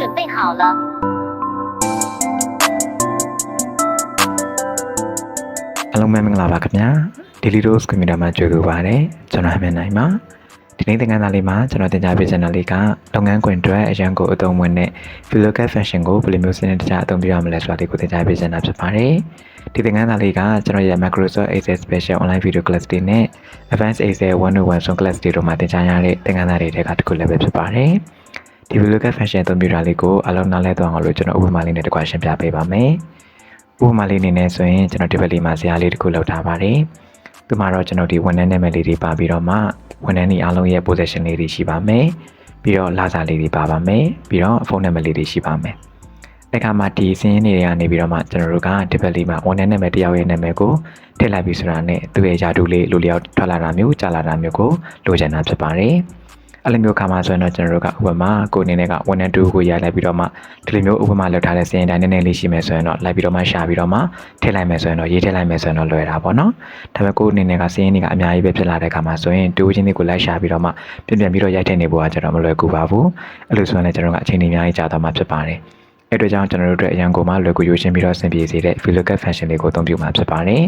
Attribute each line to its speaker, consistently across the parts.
Speaker 1: 准备好了。
Speaker 2: အားလုံးပဲမင်္ဂလာပါခင်ဗျာ Daily Dose Computer မှာကြိုဆိုပါရစေကျွန်တော်ဟမန်နိုင်ပါဒီနေ့သင်ခန်းစာလေးမှာကျွန်တော်သင်ကြားပေးချင်တာလေးကလုပ်ငန်းခွင်အတွက်အရန်ကိုအသုံးဝင်တဲ့ VLOOKUP function ကိုဘယ်လိုမျိုးစနစ်တကျအသုံးပြုရမလဲဆိုတာလေးကိုသင်ကြားပေးချင်တာဖြစ်ပါတယ်ဒီသင်ခန်းစာလေးကကျွန်တော်ရဲ့ Microsoft Excel Special Online Video Class တွေနဲ့ Advanced Excel 101 Zoom Class တွေတို့မှာသင်ကြားရတဲ့သင်ခန်းစာတွေထဲကတစ်ခုလည်းပဲဖြစ်ပါတယ် ဒီ VLOOKUP function အသုံးပြုတာလေးကိုအလုံးနားလဲသွားအောင်လို့ကျွန်တော်ဥပမာလေးနဲ့တစ်ခွရှင်းပြပေးပါမယ်ဥပမာလေးအနေနဲ့ဆိုရင်ကျွန်တော်ဒီဘက်လေးမှာဇာတ်လေးတစ်ခုလောက်ထားပါတယ်။ဒီမှာတော့ကျွန်တော်ဒီဝန်ထမ်းနာမည်လေးတွေပါပြီးတော့မှဝန်ထမ်းတွေအားလုံးရဲ့ position လေးတွေရှိပါမယ်။ပြီးတော့လစာလေးတွေပါပါမယ်။ပြီးတော့ဖုန်းနံပါတ်လေးတွေရှိပါမယ်။အဲ့ခါမှာဒီစင်းရင်းတွေကနေပြီးတော့မှကျွန်တော်တို့ကဒီဘက်လေးမှာဝန်ထမ်းနာမည်တစ်ယောက်ရဲ့နာမည်ကိုထည့်လိုက်ပြီးဆိုတာနဲ့သူ့ရဲ့ယာတူလေးလူလျောက်ထွက်လာတာမျိုးကြာလာတာမျိုးကိုလိုချင်တာဖြစ်ပါတယ်။ အဲ့လိုမျိုးခါမှာဆိုရင်တော့ကျွန်တော်တို့ကဥပမာကိုအနေနဲ့ကဝန်ထမ်းတူကိုရိုက်လိုက်ပြီးတော့မှဒီလိုမျိုးဥပမာလောက်ထားတဲ့စင်းတိုင်းနည်းနည်းလေးရှိမယ်ဆိုရင်တော့လိုက်ပြီးတော့မှရှာပြီးတော့မှထည့်လိုက်မယ်ဆိုရင်တော့ရေးထည့်လိုက်မယ်ဆိုရင်တော့လွယ်တာပေါ့နော်ဒါပေမဲ့ကိုအနေနဲ့ကစင်းရင်းတွေကအများကြီးပဲဖြစ်လာတဲ့ခါမှာဆိုရင်တူချင်းတွေကိုလိုက်ရှာပြီးတော့မှပြင်ပြန်ပြီးတော့ရိုက်ထည့်နေဖို့ကကျွန်တော်မလွယ်ကူပါဘူးအဲ့လိုဆိုရင်လည်းကျွန်တော်ကအချိန်ကြီးအများကြီးကြာသွားမှာဖြစ်ပါတယ်အဲ့အတွက်ကြောင့်ကျွန်တော်တို့အတွက်အရန်ကိုမှလွယ်ကူရွှေရှင်းပြီးတော့ဆင်ပြေစေတဲ့ VLOOKUP function လေးကိုအသုံးပြုမှာဖြစ်ပါတယ်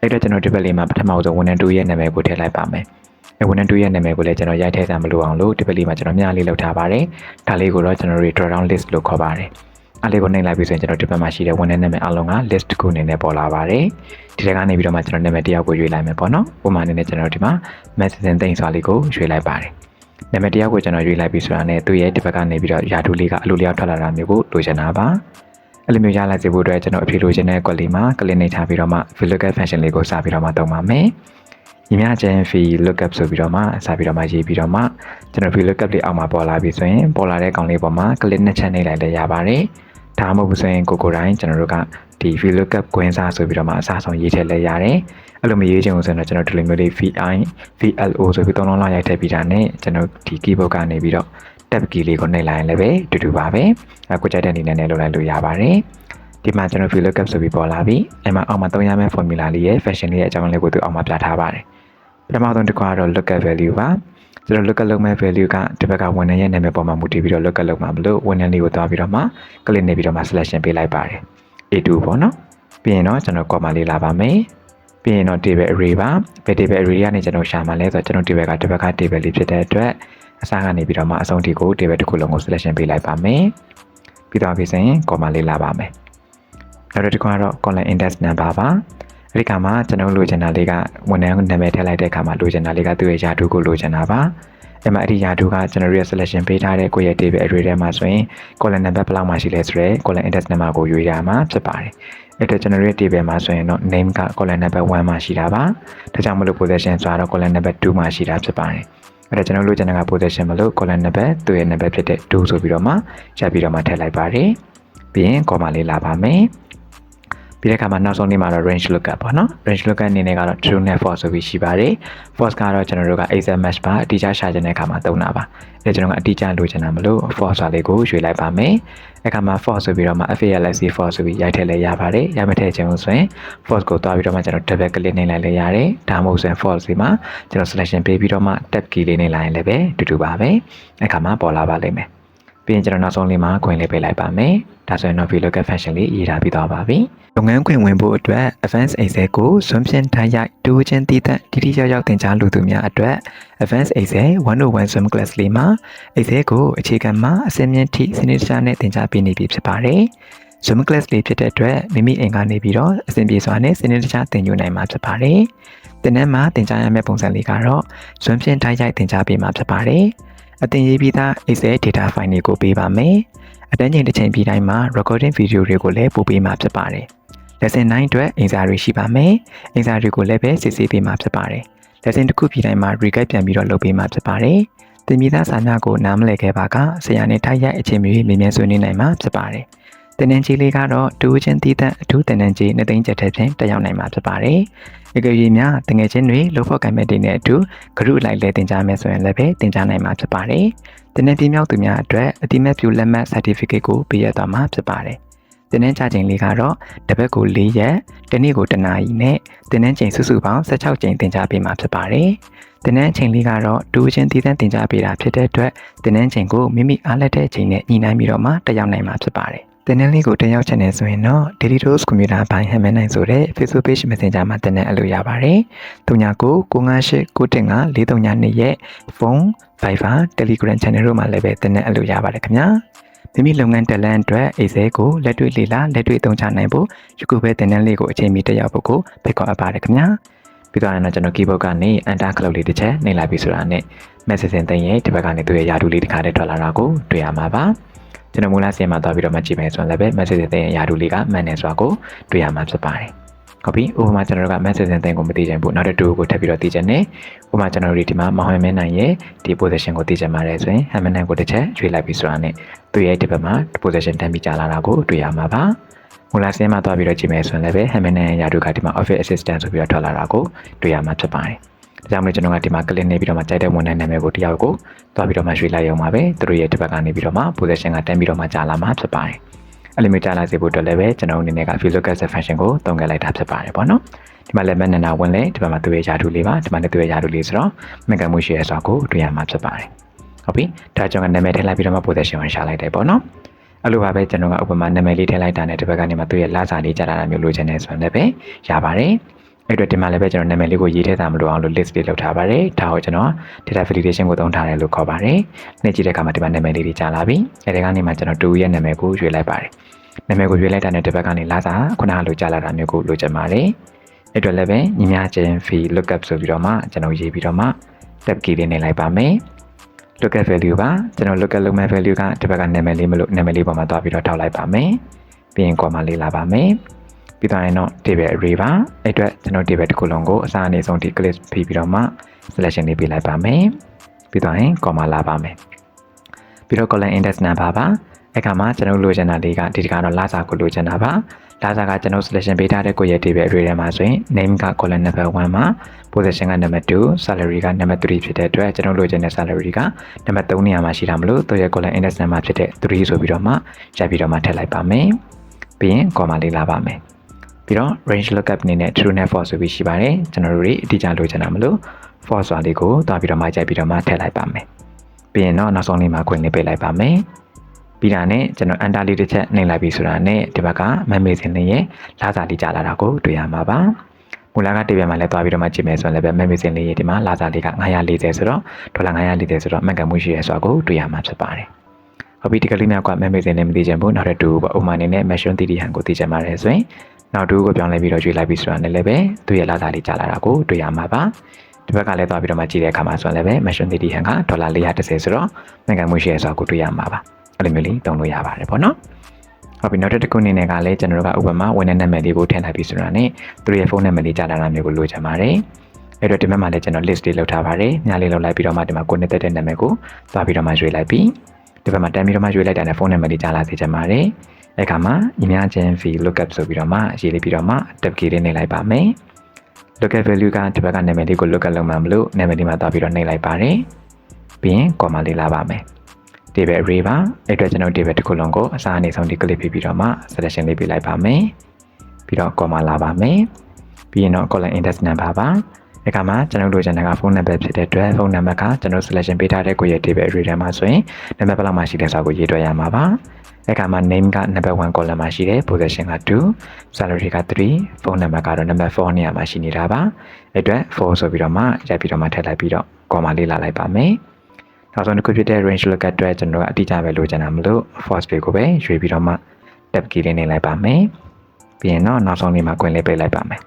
Speaker 2: အဲ့အတွက်ကျွန်တော်ဒီဘက်လေးမှာပထမဆုံးဝန်ထမ်းတူရဲ့နာမည်ကိုထည့်လိုက်ပါမယ်အဲ ဝန်ထမ်းတူရဲ့နာမည်ကိုလည်းကျွန်တော်ရိုက်ထည့်စမ်းမလို့အောင်လို့ဒီဘက်လေးမှာကျွန်တော်မျှလေးလောက်ထားပါတယ်ဒါလေးကိုတော့ကျွန်တော်တို့ draw down list လို့ခေါ်ပါတယ်အဲ့လေးကိုနှိပ်လိုက်ပြီးဆိုရင်ကျွန်တော်ဒီဘက်မှာရှိတဲ့ဝန်ထမ်းနာမည်အလုံးက list တစ်ခုအနေနဲ့ပေါ်လာပါတယ်ဒီထဲကနေပြီးတော့မှကျွန်တော်နာမည်တစ်ယောက်ကိုရွေးလိုက်မယ်ပေါ့နော်ပုံမှန်အနေနဲ့ကျွန်တော်ဒီမှာ message သိမ်းစွာလေးကိုရွေးလိုက်ပါတယ်နာမည်တစ်ယောက်ကိုကျွန်တော်ရွေးလိုက်ပြီးဆိုတာနဲ့သူ့ရဲ့ဒီဘက်ကနေပြီးတော့ယာတူလေးကအလိုလျောက်ထွက်လာတာမျိုးကိုလိုချင်တာပါအဲ့လိုမျိုးရလိုက်စေဖို့အတွက်ကျွန်တော်အဖြေလိုချင်တဲ့ query လေးမှာ click နေထားပြီးတော့မှ VLOOKUP function လေးကိုစပြီးတော့မှသုံးပါမယ် ညီမချင် fee lookup ဆိုပြီးတော့မှစပြီးတော့မှရေးပြီးတော့မှကျွန်တော် fee lookup လေးအောက်မှာပေါ်လာပြီဆိုရင်ပေါ်လာတဲ့ကောင်လေးပေါ်မှာ click နှစ်ချက်နှိပ်လိုက်လည်းရပါတယ်ဒါမှမဟုတ်ဘူးဆိုရင်ကိုကိုတိုင်းကျွန်တော်တို့ကဒီ fee lookup ကွင်းစားဆိုပြီးတော့မှအစားဆုံးရေးထည့်လည်းရတယ်အဲ့လိုမရေးချင်ဘူးဆိုရင်တော့ကျွန်တော်ဒီလိုမျိုးလေး vi vlo ဆိုပြီးသုံးလုံးလောက်ရိုက်ထည့်ပြီးတာနဲ့ကျွန်တော်ဒီ keyboard ကနေပြီးတော့ tab key လေးကိုနှိပ်လိုက်ရင်လည်းပဲတူတူပါပဲအဲကိုကြိုက်တဲ့အနေနဲ့လည်းလုပ်လိုက်လို့ရပါတယ်ဒီမှာကျွန်တော် view lookup ဆိုပြီးပေါ်လာပြီအဲ့မှာအောက်မှာသုံးရမယ့် formula လေးရဲ့ fashion လေးရဲ့အကြောင်းလေးကိုသူအောက်မှာပြထားပါတယ် ပထမဆုံးတစ်ခါတော့ lookup value ပါကျွန်တော် lookup လုပ်မဲ့ value ကဒီဘက်ကဝန်ထမ်းရဲ့နာမည်ပေါ်မှာမူတည်ပြီးတော့ lookup လုပ်မှာမလို့ဝန်ထမ်းလေးကိုသွားပြီးတော့မှ click နေပြီးတော့မှ selection ပေးလိုက်ပါတယ် A2 ပေါ့နော်ပြီးရင်တော့ကျွန်တော် comma လေးလာပါမယ်ပြီးရင်တော့ table array ပါဘယ် table array ကနေကျွန်တော်ရှာမှာလဲဆိုတော့ကျွန်တော် table ကဒီဘက်က table လေးဖြစ်တဲ့အတွက်အစားကနေပြီးတော့မှအဆုံးထိကို table တစ်ခုလုံးကို selection ပေးလိုက်ပါမယ်ပြီးတော့ပြီးရင် comma လေးလာပါမယ်နောက်တစ်ခုကတော့ column index number ပါ အဲ့ဒီကမှာကျွန်တော်လိုချင်တာလေးကဝန်ထမ်းနာမည်ထည့်လိုက်တဲ့အခါမှာလိုချင်တာလေးကသူ့ရဲ့ယာတူကိုလိုချင်တာပါအဲ့မှာအဲ့ဒီယာတူကကျွန်တော်တို့ရဲ့ selection ပေးထားတဲ့ကိုယ့်ရဲ့ table array ထဲမှာဆိုရင် column number ဘယ်လောက်မှရှိလဲဆိုတော့ column index number ကိုရွေးရမှာဖြစ်ပါတယ်အဲ့တော့ကျွန်တော်တို့ရဲ့ table မှာဆိုရင်တော့ name က column number 1မှာရှိတာပါဒါကြောင့်မလို့ position ဆိုတော့ column number 2မှာရှိတာဖြစ်ပါတယ်အဲ့တော့ကျွန်တော်လိုချင်တဲ့က position မလို့ column number သူ့ရဲ့ number ဖြစ်တဲ့2ဆိုပြီးတော့မှချက်ပြီးတော့မှထည့်လိုက်ပါတယ်ပြီးရင် comma လေးလာပါမယ် ပြီးတဲ့အခါမှာနောက်ဆုံးနေ့မှာတော့ range lookup ပေါ့နော် range lookup အနေနဲ့ကတော့ true နဲ့ false ဆိုပြီးရှိပါတယ် false ကတော့ကျွန်တော်တို့က excel match ပါအတိအကျရှာချင်တဲ့အခါမှာသုံးတာပါအဲကျွန်တော်ကအတိအကျလိုချင်တာမလို့ false ဆိုတာလေးကိုရွေလိုက်ပါမယ်အခါမှာ false ဆိုပြီးတော့မှ FALC false ဆိုပြီးရိုက်ထည့်လဲရပါတယ်ရမထည့်ချင်ဘူးဆိုရင် false ကိုတွားပြီးတော့မှကျွန်တော် double click နှိပ်လိုက်လဲရတယ်ဒါမှမဟုတ်ဆိုရင် false ဒီမှာကျွန်တော် selection ပေးပြီးတော့မှ tab key လေးနှိပ်လိုက်ရင်လည်းပဲတူတူပါပဲအခါမှာပေါ်လာပါလိမ့်မယ်ပြီးရင်ကျွန်တော်နောက်ဆုံးလေးမှာခွင့်လေးပေးလိုက်ပါမယ်။ဒါဆိုရင်တော့ VLOOKUP function လေးရေးထားပြီးသွားပါပြီ။ လုပ်ငန်းခွင်ဝင်ဖို့အတွက် Advanced Excel ကိုစွန့်ဖြင့်ထားရိုက်တူချင်းတည်တဲ့တိတိကျကျသင်ကြားလူသူများအတွက် Advanced Excel 101 Swim Class လေးမှာ Excel ကိုအခြေခံမှာအစင်းမြင့်ထိစနစ်တကျနဲ့သင်ကြားပေးနေပြီဖြစ်ပါတယ်။ Swim Class လေးဖြစ်တဲ့အတွက်မိမိအိမ်ကနေပြီးတော့အဆင်ပြေစွာနဲ့စနစ်တကျသင်ယူနိုင်မှာဖြစ်ပါတယ်။သင်တန်းမှာသင်ကြားရမယ့်ပုံစံလေးကတော့စွန့်ဖြင့်ထားရိုက်သင်ကြားပေးမှာဖြစ်ပါတယ်။အသင်ရေးပြီးသား Excel data file တွေကိုပေးပါမယ်။အတန်းချိန်တစ်ချိန်ပြီးတိုင်းမှာ recording video တွေကိုလည်းပို့ပေးမှာဖြစ်ပါတယ်။ lesson 9အတွက်အင်စာတွေရှိပါမယ်။အင်စာတွေကိုလည်းပဲစစ်ဆေးပေးမှာဖြစ်ပါတယ်။ lesson တစ်ခုပြီးတိုင်းမှာ recap ပြန်ပြီးတော့လုပ်ပေးမှာဖြစ်ပါတယ်။သင်မိသားစာများကိုနားမလည်ခဲ့ပါကဆရာနဲ့ထိုက်ရိုက်အချိန်မီမေးမြန်းဆွေးနွေးနိုင်မှာဖြစ်ပါတယ်။တင်နန်းကြီးလေးကတော့တူချင်းတည်တဲ့အထူးတင်နန်းကြီးနှစ်သိန်းကျပ်ထက်ဖြင့်တက်ရောက်နိုင်မှာဖြစ်ပါတယ်။အကယ်၍များတငယ်ချင်းတွေလို့ဖို့ကံမဲ့တင်တဲ့အတူဂရုလိုက်လဲတင်ကြမယ်ဆိုရင်လည်းပဲတင်ကြနိုင်မှာဖြစ်ပါတယ်။တင်နန်းပြမြောက်သူများအတွက်အတိမတ်ပြုလက်မှတ် certificate ကိုပေးရသွားမှာဖြစ်ပါတယ်။ တင်းနှင်းကြချိန်လေးကတော့တစ်ပတ်ကို၄ရက်တစ်နေ့ကိုတစ်နာရီနဲ့တင်းနှင်းချိန်စုစုပေါင်း16ချိန်တင် जा ပေးမှာဖြစ်ပါတယ်တင်းနှင်းချိန်လေးကတော့ဒူးချင်းတည်တံ့တင် जा ပေးတာဖြစ်တဲ့အတွက်တင်းနှင်းချိန်ကိုမိမိအားလက်တဲ့အချိန်နဲ့ညီနိုင်ပြီးတော့မှတက်ရောက်နိုင်မှာဖြစ်ပါတယ်တင်းနှင်းလေးကိုတက်ရောက်ချင်တယ်ဆိုရင်တော့ Daily Dose Computer ဘိုင်းဟမန်နိုင်ဆိုတဲ့ Facebook Page Messenger မှာတင်းနှင်းအလို့ရပါတယ်။တုံညာကို958 9တင်က432ရဲ့ဖုန်း Viber Telegram Channel တို့မှာလည်းပဲတင်းနှင်းအလို့ရပါတယ်ခင်ဗျာ။ မိမိလုပ်ငန်းတက်လန့်အတွက်အိစဲကိုလက်တွေ့လေ့လာလက်တွေ့သုံးချနိုင်ဖို့ယခုပဲတင်နန်းလေးကိုအချိန်မီတက်ရောက်ဖို့ကိုဖိတ်ခေါ်အပ်ပါတယ်ခင်ဗျာပြီးတော့ရင်တော့ကျွန်တော် keyboard ကနေ enter ခလုတ်လေးတစ်ချက်နှိပ်လိုက်ပြီဆိုတာနဲ့ message စင်သိရင်ဒီဘက်ကနေသူ့ရဲ့ယာတူလေးတစ်ခါတည်းထွက်လာတာကိုတွေ့ရမှာပါကျွန်တော်မူလဆင်မှာသွားပြီးတော့မှကြည့်မယ်ဆိုရင်လည်းပဲ message စင်သိရင်ယာတူလေးကမှန်တယ်ဆိုတာကိုတွေ့ရမှာဖြစ်ပါတယ် ဟုတ်ပြီဥပမာကျွန်တော်တို့က message စင်သိရင်ကိုမသိချင်ဘူးနောက်တစ်တူကိုထပ်ပြီးတော့သိချင်တယ်ဥပမာကျွန်တော်တို့ဒီမှာမဟွေမင်းနိုင်ရဲ့ဒီ position ကိုသိချင်ပါတယ်ဆိုရင် hammer နိုင်ကိုတစ်ချက်ရွေးလိုက်ပြီဆိုတာနဲ့သူ့ရဲ့ဒီဘက်မှာ position တက်ပြီးကြာလာတာကိုတွေ့ရမှာပါမူလာစင်းမှာသွားပြီးတော့ကြည့်မယ်ဆိုရင်လည်းပဲ hammer နိုင်ရာတို့ကဒီမှာ office assistant ဆိုပြီးတော့ထွက်လာတာကိုတွေ့ရမှာဖြစ်ပါတယ်ဒါကြောင့်မလို့ကျွန်တော်ကဒီမှာ click နေပြီးတော့မှကြိုက်တဲ့ဝန်ထမ်းနာမည်ကိုတယောက်ကိုသွားပြီးတော့မှရွေးလိုက်ရုံပါပဲသူတို့ရဲ့ဒီဘက်ကနေပြီးတော့မှ position ကတက်ပြီးတော့မှကြာလာမှာဖြစ်ပါတယ် အဲ့လိုမျိုးကြာလာစေဖို့အတွက်လည်းပဲကျွန်တော်အနေနဲ့က VLOOKUP function ကိုသုံးခဲ့လိုက်တာဖြစ်ပါတယ်ပေါ့နော်ဒီမှာလည်းမနနာဝင်လေဒီဘက်မှာသူ့ရဲ့ယာတူလေးပါဒီမှာလည်းသူ့ရဲ့ယာတူလေးဆိုတော့မင်္ဂမှုရှိရဲဆိုတာကိုတွေ့ရမှာဖြစ်ပါတယ်ဟုတ်ပြီဒါကြောင့်နာမည်ထည့်လိုက်ပြီးတော့မှ position ကိုရှာလိုက်တယ်ပေါ့နော်အဲ့လိုပါပဲကျွန်တော်ကဥပမာနာမည်လေးထည့်လိုက်တာနဲ့ဒီဘက်ကနေမှသူ့ရဲ့လစာလေးကြာလာတာမျိုးလိုချင်တယ်ဆိုရင်လည်းပဲရပါတယ် အဲ့တော့ဒီမှာလည်းပဲကျွန်တော်နာမည်လေးကိုရေးထည့်တာမလို့အောင်လို့ list လေးလုပ်ထားပါတယ်ဒါကိုကျွန်တော် data validation ကိုသုံးထားတယ်လို့ခေါ်ပါတယ်နေ့ကြည့်တဲ့အခါမှာဒီမှာနာမည်လေးတွေကြာလာပြီအဲဒီကနေမှကျွန်တော်တူရဲ့နာမည်ကိုရွေးလိုက်ပါတယ်နာမည်ကိုရွေးလိုက်တာနဲ့ဒီဘက်ကနေလာစာခုနကလိုကြာလာတာမျိုးကိုလိုချင်ပါတယ်အဲ့တော့လည်းပဲညီမချင်း fee lookup ဆိုပြီးတော့မှကျွန်တော်ရေးပြီးတော့မှ tab key လေးနေလိုက်ပါမယ် lookup value ပါကျွန်တော် lookup လုပ်မဲ့ value ကဒီဘက်ကနာမည်လေးမလို့နာမည်လေးပေါ်မှာသွားပြီးတော့ထောက်လိုက်ပါမယ်ပြီးရင် comma လေးလာပါမယ် ပြီးတော့ရင်တော့ table array ပါအဲ့အတွက်ကျွန်တော် table တစ်ခုလုံးကိုအစားအနေဆုံးဒီ click ဖိပြီးတော့မှ selection လေးပေးလိုက်ပါမယ်ပြီးတော့ရင် comma လာပါမယ်ပြီးတော့ column index number ပါအဲ့ခါမှာကျွန်တော်လိုချင်တာလေးကဒီတကတော့လာစာကိုလိုချင်တာပါလာစာကကျွန်တော် selection ပေးထားတဲ့ကိုယ့်ရဲ့ table array ထဲမှာဆိုရင် name က column number 1မှာ position က number 2 salary က number 3ဖြစ်တဲ့အတွက်ကျွန်တော်လိုချင်တဲ့ salary က number 3နေရာမှာရှိတာမလို့သူရဲ့ column index number ဖြစ်တဲ့3ဆိုပြီးတော့မှရိုက်ပြီးတော့မှထည့်လိုက်ပါမယ်ပြီးရင် comma လေးလာပါမယ် ပြီးတော့ range lookup အနေနဲ့ true net false ဆိုပြီးရှိပါတယ်ကျွန်တော်တို့တွေအတိအကျလိုချင်တာမလို့ false ဆိုတာလေးကိုတွားပြီးတော့မှကြိုက်ပြီးတော့မှထည့်လိုက်ပါမယ်ပြီးရင်တော့နောက်ဆုံးလေးမှာခွင့်လေးပေးလိုက်ပါမယ်ပြီးတာနဲ့ကျွန်တော်အန်တာလေးတစ်ချက်နှိပ်လိုက်ပြီဆိုတာနဲ့ဒီဘက်ကမမေးစင်လေးရဲ့လာစာလေးကြာလာတာကိုတွေ့ရမှာပါမူလကတေးပြန်မှာလည်းတွားပြီးတော့မှကြည့်မယ်ဆိုရင်လည်းပဲမမေးစင်လေးရဲ့ဒီမှာလာစာလေးက940ဆိုတော့ဒေါ်လာ940ဆိုတော့မှတ်ကမှုရှိရဲဆိုတာကိုတွေ့ရမှာဖြစ်ပါတယ်ဟုတ်ပြီဒီကလေးများကမမေးစင်လေးမသိချင်ဘူးနောက်တစ်တူပေါ့ဥမာအနေနဲ့ machine တီတီဟန်ကိုသိချင်ပါတယ်ဆိုရင် နောက်တူကိုပြောင်းလဲပြီးတော့ရွေးလိုက်ပြီဆိုတာနဲ့လည်းပဲသူ့ရဲ့လာစာလေးကြာလာတာကိုတွေ့ရမှာပါဒီဘက်ကလည်းသွားပြီးတော့မှကြည့်တဲ့အခါမှာဆိုရင်လည်းပဲ machine တီတီဟန်ကဒေါ်လာ430ဆိုတော့မှတ်ကမှုရှိရဲဆိုတာကိုတွေ့ရမှာပါအဲ့လိုမျိုးလေးတုံးလို့ရပါတယ်ပေါ့နော်ဟုတ်ပြီနောက်တစ်ခုအနေနဲ့ကလည်းကျွန်တော်တို့ကဥပမာဝန်ထမ်းနာမည်လေးကိုထည့်လိုက်ပြီဆိုတာနဲ့သူတို့ရဲ့ဖုန်းနံပါတ်လေးကြာလာတာမျိုးကိုလိုချင်ပါတယ်အဲ့တော့ဒီဘက်မှာလည်းကျွန်တော် list လေးလုပ်ထားပါတယ်။ညာလေးလုပ်လိုက်ပြီးတော့မှဒီမှာကိုနှစ်သက်တဲ့နာမည်ကိုသွားပြီးတော့မှရွေးလိုက်ပြီးဒီဘက်မှာတန်းပြီးတော့မှရွေးလိုက်တာနဲ့ဖုန်းနံပါတ်လေးကြားလာစေချင်ပါတယ်။ အဲ့ခါမှာညီမချင်း fee lookup ဆိုပြီးတော့မှရေးလေးပြီးတော့မှ tab key လေးနှိပ်လိုက်ပါမယ်။ lookup value ကဒီဘက်ကနာမည်လေးကို lookup လုပ်မှမလို့နာမည်လေးမှာသွားပြီးတော့နှိပ်လိုက်ပါတယ်။ပြီးရင် comma လေးလာပါမယ်။ table array ပါအဲ့အတွက်ကျွန်တော် table တစ်ခုလုံးကိုအစားအနေဆုံးဒီ click ပြီးပြီးတော့မှ selection လေးပေးလိုက်ပါမယ်။ပြီးတော့ comma လာပါမယ်။ပြီးရင်တော့ column index number ပါ။အခါမှာကျွန်တော်တို့ channel ကဖုန်းနံပါတ်ဖြစ်တဲ့အတွက်ဖုန်းနံပါတ်ကကျွန်တော် selection ပေးထားတဲ့ကိုယ့်ရဲ့ table array ထဲမှာဆိုရင်နံပါတ်ဘယ်လောက်မှရှိလဲဆိုတာကိုရေးတွက်ရမှာပါ အခါမှာ name က number 1 column မှာရှိတယ် position က2 salary က3ဖုန်းနံပါတ်ကတော့ number 4နေရာမှာရှိနေတာပါအဲ့အတွက်4ဆိုပြီးတော့မှရိုက်ပြီးတော့မှထည့်လိုက်ပြီးတော့ comma လေးလာလိုက်ပါမယ်နောက်ဆုံးတစ်ခုဖြစ်တဲ့ range lookup အတွက်ကျွန်တော်ကအတိအကျပဲလိုချင်တာမလို့ force page ကိုပဲရွေးပြီးတော့မှ tab key လေးနှိပ်လိုက်ပါမယ်ပြီးရင်တော့နောက်ဆုံးလေးမှာကွင်လေးပိတ်လိုက်ပါမယ်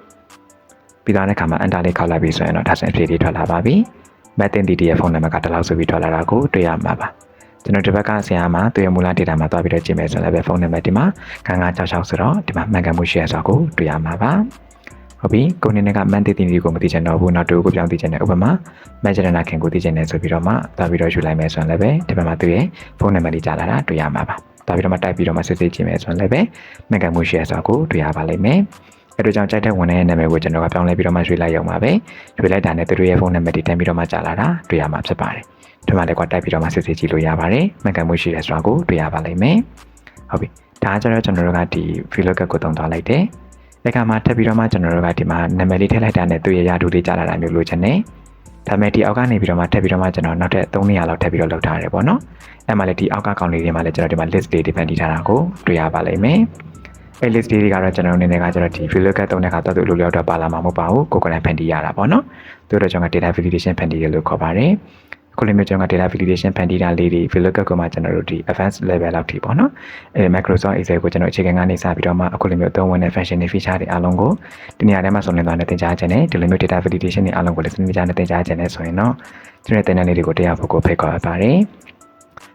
Speaker 2: ပြီးတော့တဲ့ခါမှာ enter လေးခောက်လိုက်ပြီဆိုရင်တော့ဒါဆိုရင်ဖြည့်လေးထွက်လာပါပြီ။ Matin DD ရဲ့ဖုန်းနံပါတ်ကတလောက်ဆိုပြီးထွက်လာတာကိုတွေ့ရမှာပါ။ ကျွန်တော်ဒီဘက်ကဆရာမှာသူရဲ့မူလ data မှာတွားပြီးတော့ကြည့်မယ်ဆိုရင်လည်းဖုန်းနံပါတ်ဒီမှာ9966ဆိုတော့ဒီမှာမှန်ကန်မှုရှိရဆိုတာကိုတွေ့ရမှာပါ။ဟုတ်ပြီကိုနေနဲ့ကမန်တီတီဒီကိုမသိချင်တော့ဘူးနောက်တူကိုပြောင်းသိချင်တဲ့ဥပမာမက်ဂျရနာခင်ကိုသိချင်တယ်ဆိုပြီးတော့မှတွားပြီးတော့ယူလိုက်မယ်ဆိုရင်လည်းဒီဘက်မှာသူရဲ့ဖုန်းနံပါတ်လေးကြားလာတာတွေ့ရမှာပါ။တွားပြီးတော့မှတိုက်ပြီးတော့မှစစ်စစ်ကြည့်မယ်ဆိုရင်လည်းမှန်ကန်မှုရှိရဆိုတာကိုတွေ့ရပါလိမ့်မယ်။ အဲဒါကြောင့်ကြိုက်တဲ့ဝန်ထမ်းရဲ့နာမည်ကိုကျွန်တော်ကပြောင်းလဲပြီးတော့မှရွှေ့လိုက်ရုံပါပဲရွှေ့လိုက်တာနဲ့သူတို့ရဲ့ဖုန်းနံပါတ်တွေတန်းပြီးတော့မှကြာလာတာတွေ့ရမှာဖြစ်ပါတယ်ဒီမှာလည်းကွာတိုက်ပြီးတော့မှစစ်စစ်ကြည့်လို့ရပါတယ်မှန်ကန်မှုရှိတယ်ဆိုတာကိုတွေ့ရပါလိမ့်မယ်ဟုတ်ပြီဒါကကျတော့ကျွန်တော်တို့ကဒီ VLOOKUP ကိုတုံသွားလိုက်တယ်အဲ့ကမှထပ်ပြီးတော့မှကျွန်တော်တို့ကဒီမှာနာမည်လေးထည့်လိုက်တာနဲ့သူ့ရဲ့ရာထူးလေးကြားလာတာမျိုးလိုချင်တယ်ဒါပေမဲ့ဒီအောက်ကနေပြီးတော့မှထပ်ပြီးတော့မှကျွန်တော်နောက်ထပ်3နေရာလောက်ထပ်ပြီးတော့လောက်ထားရတယ်ပေါ့နော်အဲ့မှာလည်းဒီအောက်ကကောင်လေးတွေမှာလည်းကျွန်တော်ဒီမှာ list လေးတွေဖန်တီးထားတာကိုတွေ့ရပါလိမ့်မယ် အဲ့ list လေးတွေကတော့ကျွန်တော်အနေနဲ့ကကျွန်တော်ဒီ VLOOKUP တုံးတဲ့ခါတော့သူ့လိုလျောက်တော့ပါလာမှာမဟုတ်ပါဘူးကိုယ်ကိုယ်တိုင်ဖန်တီးရတာပေါ့နော်သူတို့ကျွန်တော် data validation ဖန်တီးရလို့ခေါ်ပါတယ်ခုလိုမျိုးကျွန်တော်က data validation ဖန်တီးတာလေးတွေ VLOOKUP ကိုမှကျွန်တော်တို့ဒီ advanced level လောက်ထိပေါ့နော်အဲ Microsoft Excel ကိုကျွန်တော်အခြေခံကနေစပြီးတော့မှအခုလိုမျိုးအသုံးဝင်တဲ့ function တွေ feature တွေအားလုံးကိုဒီနေရာထဲမှာစုံလင်သွားတဲ့သင်ကြားခြင်းနဲ့ဒီလိုမျိုး data validation တွေအားလုံးကိုလည်းစနစ်တကျနဲ့သင်ကြားခြင်းနဲ့ဆိုရင်တော့ကျွန်တော်တင်တဲ့လေးတွေကိုတရားဖို့ကိုဖိတ်ခေါ်ပါတယ်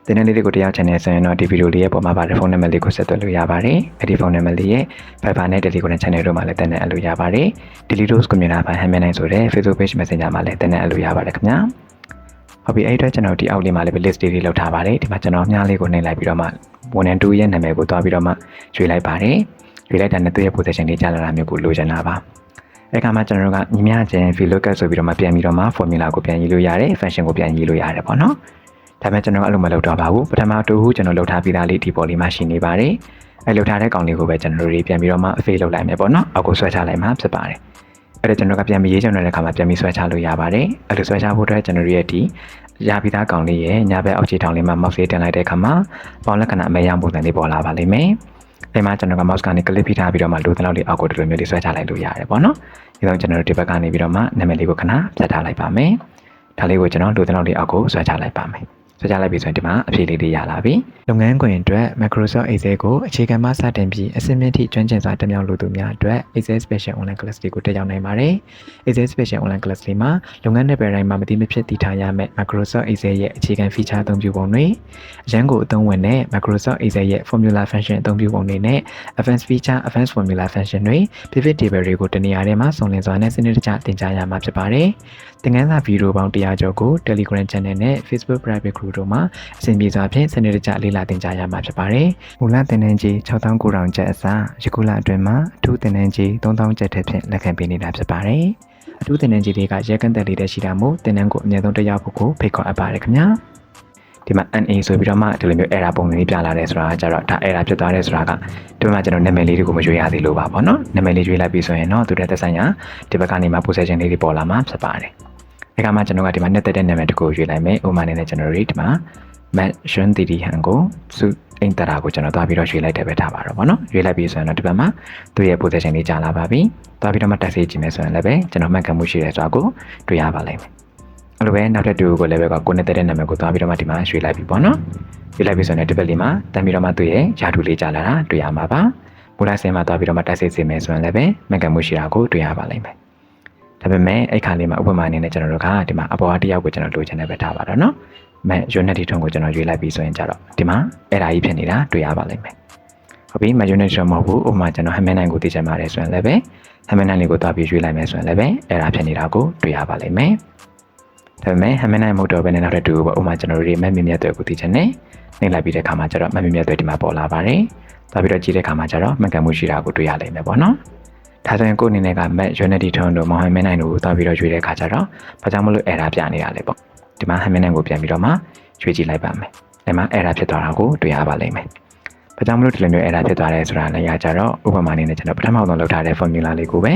Speaker 2: တင်တဲ့လေးတွေကိုတရားချင်နေဆိုရင်တော့ဒီဗီဒီယိုလေးရဲ့ပေါ်မှာပါတဲ့ဖုန်းနံပါတ်လေးကိုဆက်သွယ်လို့ရပါတယ်။အဲဒီဖုန်းနံပါတ်လေးရဲ့ Viber နဲ့ Telegram channel တို့မှာလည်းတင်တဲ့အလို့ရပါတယ်။ Daily Dose Community ဘာဟမ်မန်နိုင်ဆိုတဲ့ Facebook page Messenger မှာလည်းတင်တဲ့အလို့ရပါတယ်ခင်ဗျာ။ဟုတ်ပြီအဲ့အတွက်ကျွန်တော်ဒီအောက်လေးမှာလည်း list တွေလောက်ထားပါတယ်ဒီမှာကျွန်တော်မြားလေးကိုနှိပ်လိုက်ပြီးတော့မှဝန်ထမ်း2ရဲ့နာမည်ကိုတွားပြီးတော့မှရွေးလိုက်ပါတယ်ရွေးလိုက်တာနဲ့သူ့ရဲ့ position လေးကြားလာတာမျိုးကိုလိုချင်တာပါအဲ့ခါမှာကျွန်တော်တို့ကညီမချင်း VLOOKUP ဆိုပြီးတော့မှပြန်ပြီးတော့မှ formula ကိုပြန်ရေးလို့ရတယ် function ကိုပြန်ရေးလို့ရတယ်ပေါ့နော် ဒါပေမဲ့ကျွန်တော်အဲ့လိုမလုပ်တော့ပါဘူးပထမတူကျွန်တော်လုပ်ထားပြီးသားလေးဒီပေါ်လေးမှာရှိနေပါတယ်အဲ့လုပ်ထားတဲ့ကောင်လေးကိုပဲကျွန်တော်တို့ပြန်ပြီးတော့မှ fail လုပ်လိုက်မယ်ပေါ့နော်အောက်ကိုဆွဲချလိုက်မှာဖြစ်ပါတယ်အဲ့ဒါကျွန်တော်ကပြန်ပြီးရေးချင်တဲ့အခါမှာပြန်ပြီးဆွဲချလို့ရပါတယ်အဲ့လိုဆွဲချဖို့အတွက်ကျွန်တော်ရဲ့ဒီရပြီးသားကောင်လေးရဲ့ညာဘက်အောက်ခြေထောင်လေးမှာ mouse လေးတင်လိုက်တဲ့အခါမှာပေါင်းလက္ခဏာအမဲရောင်ပုံစံလေးပေါ်လာပါလိမ့်မယ်။ဒီမှာကျွန်တော်က mouse ကနေ click ဖိထားပြီးတော့မှလိုတဲ့လောက်လေးအောက်ကိုဒီလိုမျိုးလေးဆွဲချလိုက်လို့ရတယ်ပေါ့နော်။ဒီတော့ကျွန်တော်တို့ဒီဘက်ကနေပြီးတော့မှနာမည်လေးကိုခဏဖြတ်ထားလိုက်ပါမယ်။ဒါလေးကိုကျွန်တော်လိုတဲ့လောက်လေးအောက်ကိုဆွဲချလိုက်ပါမယ်။ ဆွဲချလိုက်ပြီဆိုရင်ဒီမှာအဖြေလေးတွေရလာပြီ။လုပ်ငန်းခွင်အတွက် Microsoft Excel ကိုအခြေခံမှစတင်ပြီးအဆင့်မြင့်ထိကျွမ်းကျင်စွာတက်မြောက်လိုသူများအတွက် Excel Special Online Class တွေကိုတက်ရောက်နိုင်ပါတယ်။ Excel Special Online Class လေးမှာလုပ်ငန်းနယ်ပယ်တိုင်းမှာမတိမဖြစ်တည်ထားရမယ့် Microsoft Excel ရဲ့အခြေခံ feature အသုံးပြုပုံတွေအရန်ကိုအသုံးဝင်တဲ့ Microsoft Excel ရဲ့ formula function အသုံးပြုပုံတွေနဲ့ advanced feature advanced formula function တွေ pivot table တွေကိုတနေရာထဲမှာစုံလင်စွာနဲ့စနစ်တကျသင်ကြားရမှာဖြစ်ပါတယ်။ သင်ခန်းစာဗီဒီယိုပေါင်း100ကျော်ကို Telegram Channel နဲ့ Facebook Private Group တို့မှာအဆင်ပြေစွာဖြင့်စနစ်တကျလေ့လာသင်ကြားရမှာဖြစ်ပါတယ်။မူလသင်တန်းကြီး6900ကျပ်အစားယခုလအတွင်းမှာအထူးသင်တန်းကြီး3000ကျပ်ထက်ဖြင့်လက်ခံပေးနေတာဖြစ်ပါတယ်။အထူးသင်တန်းကြီးတွေကရဲကန့်တက်လေးတဲ့ရှိတာမို့သင်တန်းကိုအမြဲဆုံးတက်ရောက်ဖို့ကိုဖိတ်ခေါ်အပ်ပါတယ်ခင်ဗျာ။ဒီမှာ NA ဆိုပြီးတော့မှဒီလိုမျိုး error ပုံစံလေးပြလာတယ်ဆိုတာကကြတော့ဒါ error ဖြစ်သွားတယ်ဆိုတာကဒီမှာကျွန်တော်နာမည်လေးတွေကိုမရွေးရသေးလို့ပါပေါ့နော်နာမည်လေးရွေးလိုက်ပြီဆိုရင်တော့သူတဲ့သက်ဆိုင်ရာဒီဘက်ကနေမှ possession လေးတွေပေါ်လာမှာဖြစ်ပါတယ် အဲကမှကျွန်တော်ကဒီမှာနှစ်သက်တဲ့နာမည်တစ်ခုရွေးလိုက်မယ်ဥပမာအနေနဲ့ကျွန်တော်တို့ဒီမှာ mention တီတီဟန်ကိုစုအင်တာတာကိုကျွန်တော်သွားပြီးတော့ရွေးလိုက်တယ်ပဲထားပါတော့ဗောနော်ရွေးလိုက်ပြီဆိုရင်တော့ဒီဘက်မှာသူ့ရဲ့ position လေးကြာလာပါပြီသွားပြီးတော့မှတက်စေးကြည့်မယ်ဆိုရင်လည်းပဲကျွန်တော်မှတ်ကန်မှုရှိတယ်ဆိုတာကိုတွေ့ရပါလိမ့်မယ်အဲ့လိုပဲနောက်ထပ်တူကိုလည်းပဲကကိုနဲ့တဲ့နာမည်ကိုသွားပြီးတော့မှဒီမှာရွေးလိုက်ပြီပေါ့နော်ရွေးလိုက်ပြီဆိုရင်ဒီဘက်လေးမှာတန်ပြီးတော့မှသူ့ရဲ့ယာထူလေးကြာလာတာတွေ့ရမှာပါမူလဆင်းမှာသွားပြီးတော့မှတက်စေးစေမယ်ဆိုရင်လည်းပဲမှတ်ကန်မှုရှိတာကိုတွေ့ရပါလိမ့်မယ် ဒါပေမဲ့အဲ့ခါလေးမှာဥပမာအနေနဲ့ကျွန်တော်တို့ကဒီမှာအပေါ်အတယောက်ကိုကျွန်တော်လိုချင်တဲ့ပဲထားပါတော့နော်မဲ့ unit ထုံးကိုကျွန်တော်ရွေးလိုက်ပြီးဆိုရင်ကြတော့ဒီမှာအဲ့ဒါကြီးဖြစ်နေတာတွေ့ရပါလိမ့်မယ်ဟုတ်ပြီမ unit ထုံးမဟုတ်ဘူးဥပမာကျွန်တော် hammer 9ကိုသိချင်ပါတယ်ဆိုရင်လည်းပဲ hammer 9လေးကိုသွားပြီးရွေးလိုက်မယ်ဆိုရင်လည်းပဲအဲ့ဒါဖြစ်နေတာကိုတွေ့ရပါလိမ့်မယ်ဒါပေမဲ့ hammer 9မဟုတ်တော့ဘဲနဲ့နောက်ထပ်တူပေါ့ဥပမာကျွန်တော်တို့ဒီ map မြမြတ်တွေကိုသိချင်တယ်နှိပ်လိုက်ပြီးတဲ့ခါမှာကျတော့ map မြမြတ်တွေဒီမှာပေါ်လာပါတယ်သွားပြီးတော့ကြည့်တဲ့ခါမှာကျတော့မှတ်ကန်မှုရှိတာကိုတွေ့ရလိမ့်မယ်ပေါ့နော် ဒါဆိုရင်ကိုယ့်အနေနဲ့က Mac Unity ထုံးတို့ Mohammed 9တို့ကိုသွားပြီးတော့ရွေးတဲ့ခါကျတော့ဘာကြောင့်မလို့ error ပြနေတာလဲပေါ့ဒီမှာ Hammer 9ကိုပြန်ပြီးတော့မှရွေးကြည့်လိုက်ပါမယ်။ဒီမှာ error ဖြစ်သွားတာကိုတွေ့ရပါလိမ့်မယ်။ဘာကြောင့်မလို့ဒီလိုမျိုး error ဖြစ်သွားလဲဆိုတာလည်းရကြတော့ဥပမာအနေနဲ့ကျွန်တော်ပထမဆုံးလုပ်ထားတဲ့ formula လေးကိုပဲ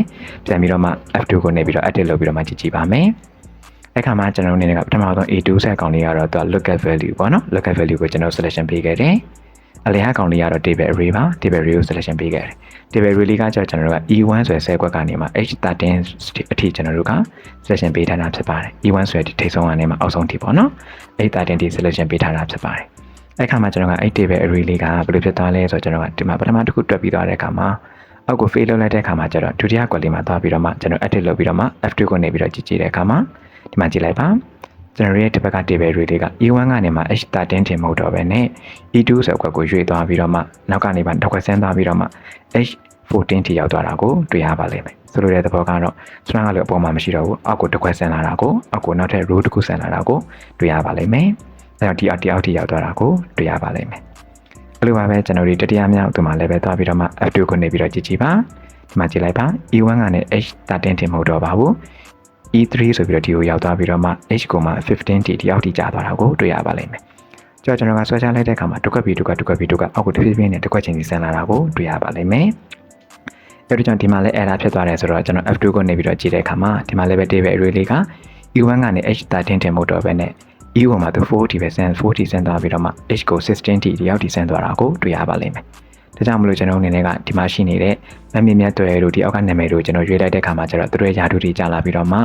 Speaker 2: ပြန်ပြီးတော့မှ F2 ကိုနေပြီးတော့ edit လုပ်ပြီးတော့မှကြည့်ကြည့်ပါမယ်။အဲ့ခါမှာကျွန်တော်အနေနဲ့ကပထမဆုံး A2 set အကောင့်လေးကတော့သူက lookup value ပေါ့နော် lookup value ကိုကျွန်တော် selection ပေးခဲ့တယ်။ အလျားကောင်လေးကတော့ table array ပါ table array ကို selection ပေးခဲ့တယ် table array လေးကကျတော့ကျွန်တော်တို့က e1 ဆိုတဲ့ဆဲကွက်ကနေမှ h13 အထိကျွန်တော်တို့က selection ပေးထားတာဖြစ်ပါတယ် e1 ဆိုတဲ့ဒီထိပ်ဆုံးကနေမှအောက်ဆုံးထိပေါ့နော် h13 ထိ selection ပေးထားတာဖြစ်ပါတယ်အဲ့ခါမှာကျွန်တော်ကအဲ့ table array လေးကဘယ်လိုဖြစ်သွားလဲဆိုတော့ကျွန်တော်ကဒီမှာပထမတစ်ခုတွက်ပြီးသွားတဲ့အခါမှာအောက်ကို fail လုပ်လိုက်တဲ့အခါမှာကျတော့ဒုတိယကွက်လေးမှာသွားပြီးတော့မှကျွန်တော် edit လုပ်ပြီးတော့မှ F2 ကိုနေပြီးတော့ကြည့်ကြည့်တဲ့အခါမှာဒီမှာကြည့်လိုက်ပါ ကျွန်တော်ရဲ့ဒီဘက်က table တွေတွေက E1 ကနေမှ H13 တင်မဟုတ်တော့ဘဲနဲ့ E2 ဆိုကွက်ကိုရွေ့သွားပြီးတော့မှနောက်ကနေမှတစ်ခွက်ဆင်းသွားပြီးတော့မှ H14 ထိရောက်သွားတာကိုတွေ့ရပါလိမ့်မယ်ဆိုလိုတဲ့သဘောကတော့ string ကလည်းအပေါ်မှာမရှိတော့ဘူးအောက်ကိုတစ်ခွက်ဆင်းလာတာကိုအောက်ကိုနောက်ထပ် row တစ်ခုဆင်းလာတာကိုတွေ့ရပါလိမ့်မယ်အဲတော့ဒီအောက်ဒီအောက်ထိရောက်သွားတာကိုတွေ့ရပါလိမ့်မယ်အဲ့လိုပါပဲကျွန်တော်တို့တတိယမြောက်သူမှာလည်းပဲသွားပြီးတော့မှ F2 ကိုနေပြီးတော့ကြည့်ကြည့်ပါဒီမှာကြည့်လိုက်ပါ E1 ကနေ H13 တင်မဟုတ်တော့ပါဘူး E3 ဆိုပြီးတော့ဒီကိုရောက်သွားပြီးတော့မှ H ကိုမှ 15ဒီဒီအောက်ထိကျသွားတာကိုတွေ့ရပါလိမ့်မယ်ကြောက်ကျွန်တော်ကဆွဲချလိုက်တဲ့အခါမှာတစ်ခွက်ပြီးတစ်ခွက်တစ်ခွက်ပြီးတစ်ခွက်အောက်ကိုတစ်ဖြည်းဖြည်းနဲ့တစ်ခွက်ချင်းစီဆန်လာတာကိုတွေ့ရပါလိမ့်မယ်အဲ့ဒီကြောင့်ဒီမှာလည်း error ဖြစ်သွားတယ်ဆိုတော့ကျွန်တော် F2 ကိုနေပြီးတော့ကြည့်တဲ့အခါမှာဒီမှာလည်းပဲ table array လေးက E1 ကနေ H13 တင်မဟုတ်တော့ဘဲနဲ့ E1 မှာသူ40ပဲဆန်40ဆန်သွားပြီးတော့မှ H ကို 16တိတယောက်ဒီဆန်သွားတာကိုတွေ့ရပါလိမ့်မယ် ဒါကြောင့်မလို့ကျွန်တော်အနေနဲ့ကဒီမှာရှိနေတဲ့မမြင့်မြတ်တွေတို့ဒီအောက်ကနာမည်တို့ကျွန်တော်ရွေးလိုက်တဲ့အခါမှာကျတော့သူတို့ရဲ့ယာတုတွေကြာလာပြီးတော့မှ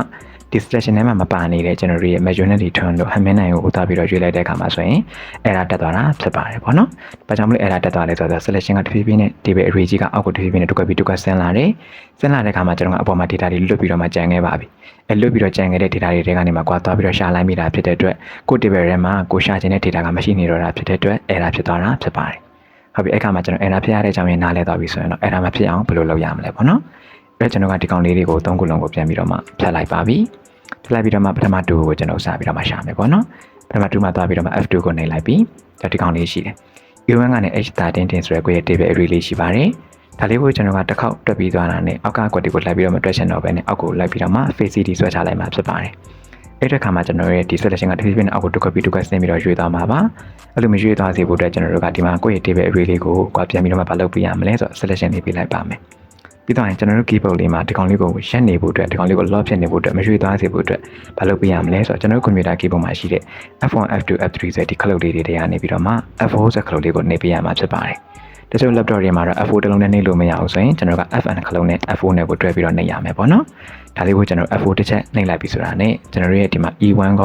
Speaker 2: discussion ထဲမှာမပါနေတဲ့ကျွန်တော်တို့ရဲ့ majority return လို့ဟမင်းနိုင်ကိုဥသားပြီးတော့ရွေးလိုက်တဲ့အခါမှာဆိုရင် error တက်သွားတာဖြစ်ပါတယ်ပေါ့နော်။ဘာကြောင့်မလို့ error တက်သွားလဲဆိုတော့ selection ကတဖြည်းဖြည်းနဲ့ table array ကြီးကအောက်ကိုတဖြည်းဖြည်းနဲ့တွက်ပြီးတွက်ဆင်းလာတယ်။ဆင်းလာတဲ့အခါမှာကျွန်တော်ကအပေါ်မှာ data တွေလွတ်ပြီးတော့မှကြံခဲ့ပါပြီ။အဲလွတ်ပြီးတော့ကြံခဲ့တဲ့ data တွေထဲကနေမှကွာသွားပြီးတော့ရှာလိုက်မိတာဖြစ်တဲ့အတွက်ကို table ထဲမှာကိုရှာခြင်းတဲ့ data ကမရှိနေတော့တာဖြစ်တဲ့အတွက် error ဖြစ်သွားတာဖြစ်ပါတယ်။ ဟုတ်ပြီအဲ့ခါမှာကျွန်တော် error ဖြစ်ရတဲ့အကြောင်းရင်းနားလဲသွားပြီဆိုရင်တော့ error မဖြစ်အောင်ဘယ်လိုလုပ်ရမလဲပေါ့နော်။အဲ့ကျွန်တော်ကဒီကောင်လေးတွေကိုသုံးခုလုံးကိုပြန်ပြီးတော့မှဖြတ်လိုက်ပါပြီ။ဖြတ်လိုက်ပြီးတော့မှပထမ2ကိုကျွန်တော်စပြီးတော့မှရှာမယ်ပေါ့နော်။ပထမ2မှာသွားပြီးတော့မှ F2 ကိုနှိပ်လိုက်ပြီးဒီကောင်လေးရှိတယ်။ E1 ကနေ H13 တင်ဆိုရဲကိုရဲ့ table array လေးရှိပါတယ်။ဒါလေးကိုကျွန်တော်ကတစ်ခေါက်တွက်ပြီးသွားတာနဲ့အောက်ကကွက်တွေကိုလိုက်ပြီးတော့မတွက်ချင်တော့ဘဲနဲ့အောက်ကိုလိုက်ပြီးတော့မှ face CD ဆွဲချလိုက်မှဖြစ်ပါတယ်။ အဲ့ဒီခါမှာကျွန်တော်ရဲ့ဒီ selection ကတစ်ဖြည်းဖြည်းနဲ့အောက်ကိုတစ်ခွက်ပြီးတစ်ခွက်ဆင်းပြီးတော့ရွေ့သွားမှာပါ။အဲ့လိုမရွေ့သွားစေဖို့အတွက်ကျွန်တော်တို့ကဒီမှာကိုယ့်ရဲ့ table array လေးကိုကွာပြန်ပြီးတော့မှမလုပ်ပြရမလဲဆိုတော့ selection လေးပေးလိုက်ပါမယ်။ပြီးတော့ရင်ကျွန်တော်တို့ keyboard လေးမှာဒီကောင်လေးကိုရက်နေဖို့အတွက်ဒီကောင်လေးကို lock ဖြစ်နေဖို့အတွက်မရွေ့သွားစေဖို့အတွက်ဘာလုပ်ပြရမလဲဆိုတော့ကျွန်တော်တို့ computer keyboard မှာရှိတဲ့ F1 F2 F3 ဆိုတဲ့ဒီခလုတ်လေးတွေတွေကနေပြီးတော့မှ F4 ဆိုတဲ့ခလုတ်လေးကိုနှိပ်ပြရမှာဖြစ်ပါတယ်။တချို့ laptop တွေမှာတော့ F4 တစ်လုံးနဲ့နှိပ်လို့မရအောင်ဆိုရင်ကျွန်တော်က FN ခလုတ်နဲ့ F4 နဲ့ကိုတွဲပြီးတော့နှိပ်ရမယ်ပေါ့နော်။ ဒါလေးကိုကျွန်တော် F4 တစ်ချက်နှိပ်လိုက်ပြီဆိုတာနဲ့ကျွန်တော်ရဲ့ဒီမှာ E1 က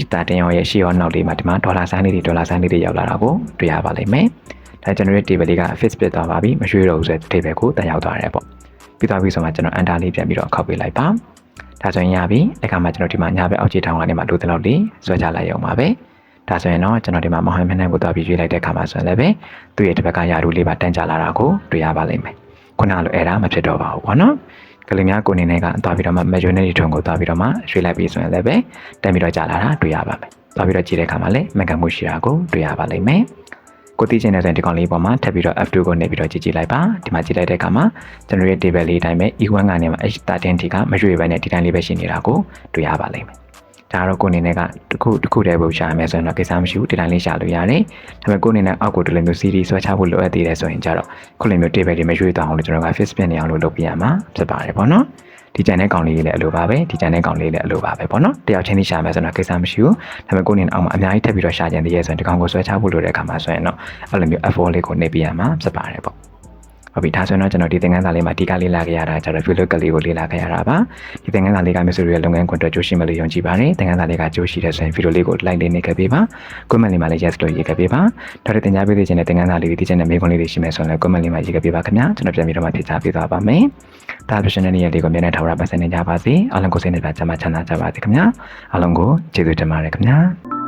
Speaker 2: H13 ရောရဲ့ရှေ့ရောနောက်လေးမှာဒီမှာဒေါ်လာဆိုင်လေးတွေဒေါ်လာဆိုင်လေးတွေရောက်လာတာကိုတွေ့ရပါလိမ့်မယ်။ဒါကျွန်တော်ရဲ့ table လေးက fix ဖြစ်သွားပါပြီမရွှေ့တော့ဘူးဆိုတဲ့ table ကိုတက်ရောက်သွားတယ်ပေါ့။ပြီးသွားပြီဆိုမှကျွန်တော် enter လေးပြန်ပြီးတော့ခောက်ပေးလိုက်ပါ။ဒါဆိုရင်ရပြီ။အခါမှာကျွန်တော်ဒီမှာညာဘက်အောက်ခြေထောင်ကနေမှလိုတဲ့လောက်လေးဆွဲချလိုက်ရုံပါပဲ။ဒါဆိုရင်တော့ကျွန်တော်ဒီမှာမဟိုင်းမနှံကိုတော့ပြီးရွေးလိုက်တဲ့အခါမှာဆိုရင်လည်းပဲသူ့ရဲ့တစ်ဘက်ကယာရူလေးပါတန်းကြလာတာကိုတွေ့ရပါလိမ့်မယ်။ခုနလို error မဖြစ်တော့ပါဘူးပေါ့နော်။ ကလေးများကိုအနေနဲ့ကသွားပြီးတော့မှ majority ထုံကိုသွားပြီးတော့မှရွှေ့လိုက်ပြီးဆိုရင်လည်းပဲတန်းပြီးတော့ကြာလာတာတွေ့ရပါမယ်။သွားပြီးတော့ကြည့်တဲ့အခါမှာလည်းမှန်ကန်မှုရှိတာကိုတွေ့ရပါလိမ့်မယ်။ကိုသိချင်တဲ့ဆိုရင်ဒီကောင်လေးပေါ်မှာထပ်ပြီးတော့ F2 ကိုနေပြီးတော့ကြည့်ကြည့်လိုက်ပါဒီမှာကြည့်လိုက်တဲ့အခါမှာကျွန်တော်ရဲ့ table လေးအတိုင်းပဲ E1 ကနေမှ H13 ထိကမရွေ့ဘဲနဲ့ဒီတိုင်းလေးပဲရှိနေတာကိုတွေ့ရပါလိမ့်မယ် ဒါကတော့ကိုအနေနဲ့ကတစ်ခုတစ်ခုတည်းပို့ရှာရမယ်ဆိုရင်တော့ကိစ္စမရှိဘူးဒီတိုင်းလေးရှာလို့ရတယ်ဒါပေမဲ့ကိုအနေနဲ့အောက်ကိုဒီလိုမျိုး series ဆွဲချဖို့လိုအပ်သေးတယ်ဆိုရင်ကြတော့ခုလိုမျိုး table တွေမရွေ့သွားအောင်လို့ကျွန်တော်က fix ပြင်နေအောင်လို့လုပ်ပြရမှာဖြစ်ပါတယ်ပေါ့နော်ဒီကြံတဲ့ကောင်လေးလည်းအလိုပါပဲဒီကြံတဲ့ကောင်လေးလည်းအလိုပါပဲပေါ့နော်တယောက်ချင်းသိရှာမယ်ဆိုတော့ကိစ္စမရှိဘူးဒါပေမဲ့ကိုအနေနဲ့အောက်မှာအများကြီးထပ်ပြီးတော့ရှာကြံသေးရဲ့ဆိုရင်ဒီကောင်ကိုဆွဲချဖို့လိုတဲ့အခါမှာဆိုရင်တော့အဲ့လိုမျိုး F4 လေးကိုနှိပ်ပြရမှာဖြစ်ပါတယ်ပေါ့ ဟုတ်ပြီဒါဆိုရင်တော့ကျွန်တော်ဒီသင်ခန်းစာလေးမှာဒီကလေးလာခဲ့ရတာကျတော့ view look ကလေးကိုလေ့လာခဲ့ရတာပါဒီသင်ခန်းစာလေးကမျိုးစုရဲ့လုပ်ငန်းခွင်အတွက်ကြိုးရှိမလို့ယုံကြည်ပါတယ်သင်ခန်းစာလေးကကြိုးရှိတဲ့ဆိုရင် video လေးကို like လေးနှိပ်ခဲ့ပေးပါ comment လေးမှာလည်း yes လို့ရေးခဲ့ပေးပါဒါတွေသင်ကြားပေးသေးခြင်းနဲ့သင်ခန်းစာလေးတွေသိချင်တဲ့မေးခွန်းလေးတွေရှိမယ်ဆိုရင်လည်း comment လေးမှာရေးခဲ့ပေးပါခင်ဗျာကျွန်တော်ပြန်ပြီးတော့မှဖြေချပေးသွားပါမယ်ဒါ professional ရဲ့လေးကိုမြန်နဲ့ထောက်ရပတ်စံနေကြပါစေအားလုံးကိုစိတ်နှပြချမ်းသာချမ်းသာကြပါစေခင်ဗျာအားလုံးကိုကျေးဇူးတင်ပါတယ်ခင်ဗျာ